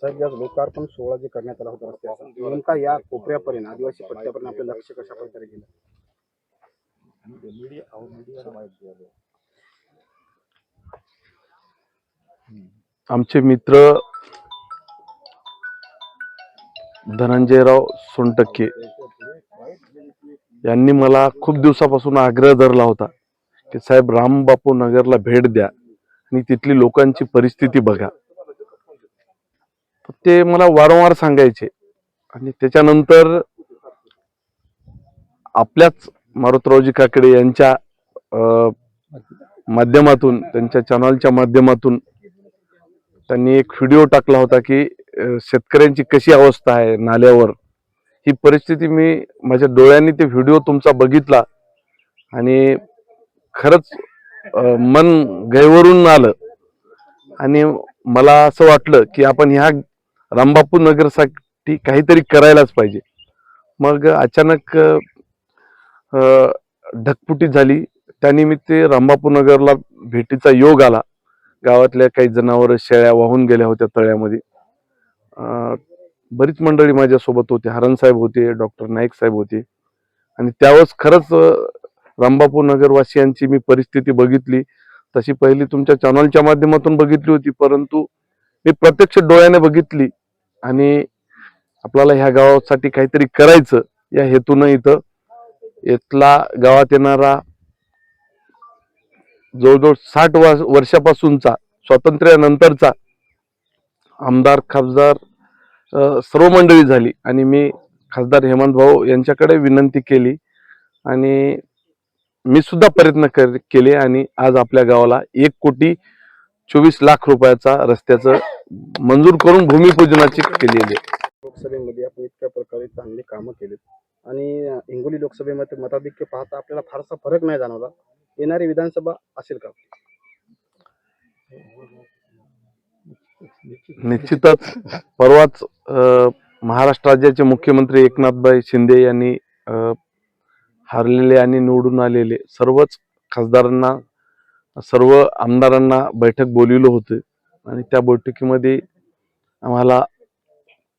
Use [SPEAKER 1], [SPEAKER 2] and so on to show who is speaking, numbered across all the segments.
[SPEAKER 1] साहेब या लोकार्पण सोहळा जे करण्यात आला होता रस्त्याचा नेमका या कोपऱ्यापर्यंत आदिवासी पट्ट्यापर्यंत आपलं लक्ष कशा प्रकारे गेलं?
[SPEAKER 2] आमचे मित्र धनंजयराव सोनटक्के. यांनी मला खूप दिवसापासून आग्रह धरला होता की साहेब रामबापू नगरला भेट द्या आणि तिथली लोकांची परिस्थिती बघा. ते मला वारंवार सांगायचे आणि त्याच्यानंतर आपल्याच मारुतरावजी काकडे यांच्या माध्यमातून त्यांच्या चॅनलच्या माध्यमातून त्यांनी एक व्हिडिओ टाकला होता की शेतकऱ्यांची कशी अवस्था आहे नाल्यावर ही परिस्थिती मी माझ्या डोळ्यांनी ते व्हिडिओ तुमचा बघितला आणि खरंच मन गैवरून आलं. आणि मला असं वाटलं की आपण ह्या रामबापू नगरसाठी काहीतरी करायलाच पाहिजे. मग अचानक ढकपुटी झाली. त्यानिमित्त रामबापू नगरला भेटीचा योग आला. गावातल्या काही जनावर शेळ्या वाहून गेल्या होत्या तळ्यामध्ये. बरीच मंडळी माझ्यासोबत होते. हरण साहेब होते डॉक्टर नाईक साहेब होते. आणि त्यावेळेस खरंच रंबापूर नगरवासियांची मी परिस्थिती बघितली. तशी पहिली तुमच्या चॅनलच्या माध्यमातून बघितली होती. परंतु मी प्रत्यक्ष डोळ्याने बघितली. आणि आपल्याला ह्या गावासाठी काहीतरी करायचं या हेतून इथं इथला गावात येणारा जवळजवळ साठ वर्षापासूनचा स्वातंत्र्यानंतरचा आमदार खासदार सर्व मंडळी झाली. आणि मी खासदार हेमंत भाऊ यांच्याकडे विनंती केली. आणि मी सुद्धा प्रयत्न कर केले आणि आज आपल्या गावाला एक कोटी चोवीस लाख रुपयाचा रस्त्याचं मंजूर करून भूमिपूजनाची केलेली आहे.
[SPEAKER 1] लोकसभेमध्ये आपण इतक्या प्रकारे चांगली कामं केलीत. आणि हिंगोली लोकसभेमध्ये मताधिक्य पाहता आपल्याला फारसा फरक नाही जाणवला. येणारी विधानसभा असेल का?
[SPEAKER 2] निश्चितच परवाच महाराष्ट्र राज्याचे मुख्यमंत्री एकनाथभाई शिंदे यांनी हारलेले आणि निवडून आलेले सर्वच खासदारांना सर्व आमदारांना बैठक बोलविलं होतं. आणि त्या बैठकीमध्ये आम्हाला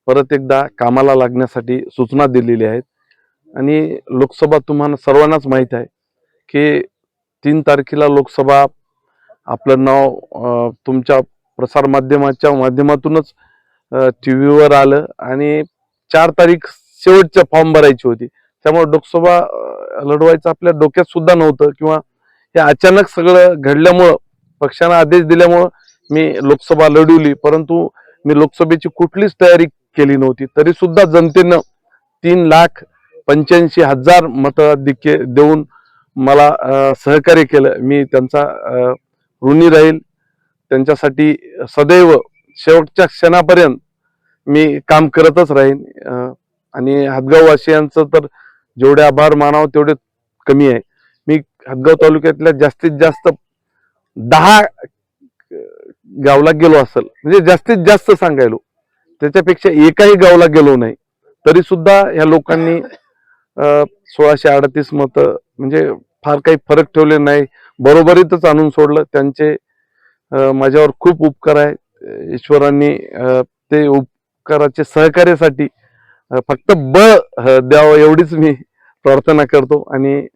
[SPEAKER 2] परत एकदा कामाला लागण्यासाठी सूचना दिलेल्या आहेत. आणि लोकसभा तुम्हाला सर्वांनाच माहीत आहे की तीन तारखेला लोकसभा आपलं नाव तुमच्या प्रसार माध्यमाच्या माध्यमातूनच टी व्हीवर आलं आणि चार तारीख शेवटच्या फॉर्म भरायची होती. त्यामुळे लोकसभा लढवायचं आपल्या डोक्यात सुद्धा नव्हतं किंवा हे अचानक सगळं घडल्यामुळं पक्षानं आदेश दिल्यामुळं मी लोकसभा लढवली. परंतु मी लोकसभेची कुठलीच तयारी केली नव्हती. तरी सुद्धा जनतेनं तीन लाख पंच्याऐंशी हजार मताधिक्य देऊन मला सहकार्य केलं. मी त्यांचा ऋणी राहील. त्यांच्यासाठी सदैव शेवटच्या क्षणापर्यंत मी काम करतच राहीन. आणि आणि हातगाववासियांचं तर जेवढे आभार मानावं तेवढे कमी आहे. मी हदगाव तालुक्यातल्या जास्तीत जास्त दहा गावला गेलो असेल म्हणजे जास्तीत जास्त सांगायलो त्याच्यापेक्षा एकाही गावला गेलो नाही. तरी सुद्धा ह्या लोकांनी सोळाशे अडतीस मतं म्हणजे फार काही फरक ठेवले नाही. बरोबरीतच आणून सोडलं. त्यांचे माझ्यावर खूप उपकार आहे ईश्वरांनी ते उपकाराचे सहकार्यासाठी फक्त ब द्यावं एवढीच मी प्रार्थना करतो. आणि